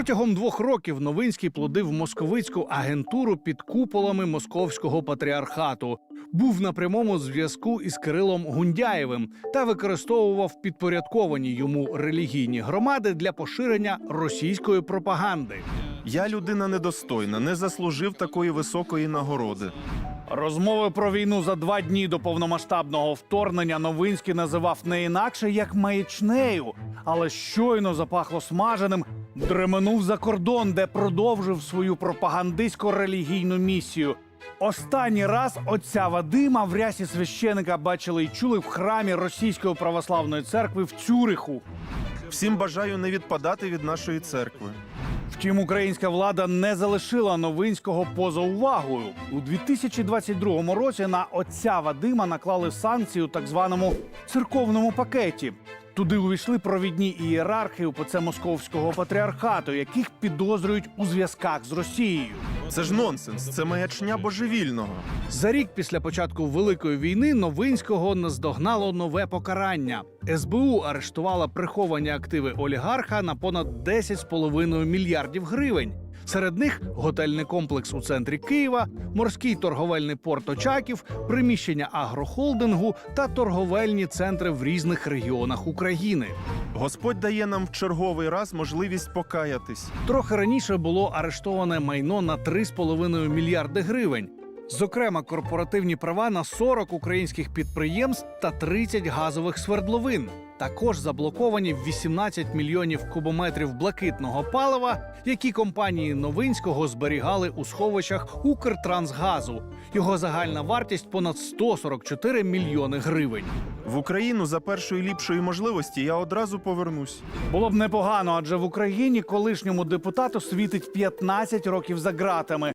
Протягом двох років Новинський плодив московицьку агентуру під куполами московського патріархату, був на прямому зв'язку із Кирилом Гундяєвим та використовував підпорядковані йому релігійні громади для поширення російської пропаганди. Я людина недостойна, не заслужив такої високої нагороди. Розмови про війну за два дні до повномасштабного вторгнення Новинський називав не інакше як маячнею, але щойно запахло смаженим, дременув за кордон, де продовжив свою пропагандистсько-релігійну місію. Останній раз отця Вадима в рясі священика бачили і чули в храмі Російської православної церкви в Цюриху. Всім бажаю не відпадати від нашої церкви. Втім, українська влада не залишила Новинського поза увагою. У 2022 році на отця Вадима наклали санкції у так званому церковному пакеті. Туди увійшли провідні ієрархи УПЦ Московського патріархату, яких підозрюють у зв'язках з Росією. Це ж нонсенс, це маячня божевільного. За рік після початку великої війни Новинського наздогнало нове покарання. СБУ арештувала приховані активи олігарха на понад 10,5 мільярдів гривень. Серед них готельний комплекс у центрі Києва, морський торговельний порт Очаків, приміщення агрохолдингу та торговельні центри в різних регіонах України. Господь дає нам в черговий раз можливість покаятись. Трохи раніше було арештоване майно на 3,5 мільярди гривень. Зокрема, корпоративні права на 40 українських підприємств та 30 газових свердловин. Також заблоковані 18 мільйонів кубометрів блакитного палива, які компанії Новинського зберігали у сховищах Укртрансгазу. Його загальна вартість понад 144 мільйони гривень. В Україну за першої ліпшої можливості я одразу повернусь. Було б непогано, адже в Україні колишньому депутату світить 15 років за ґратами.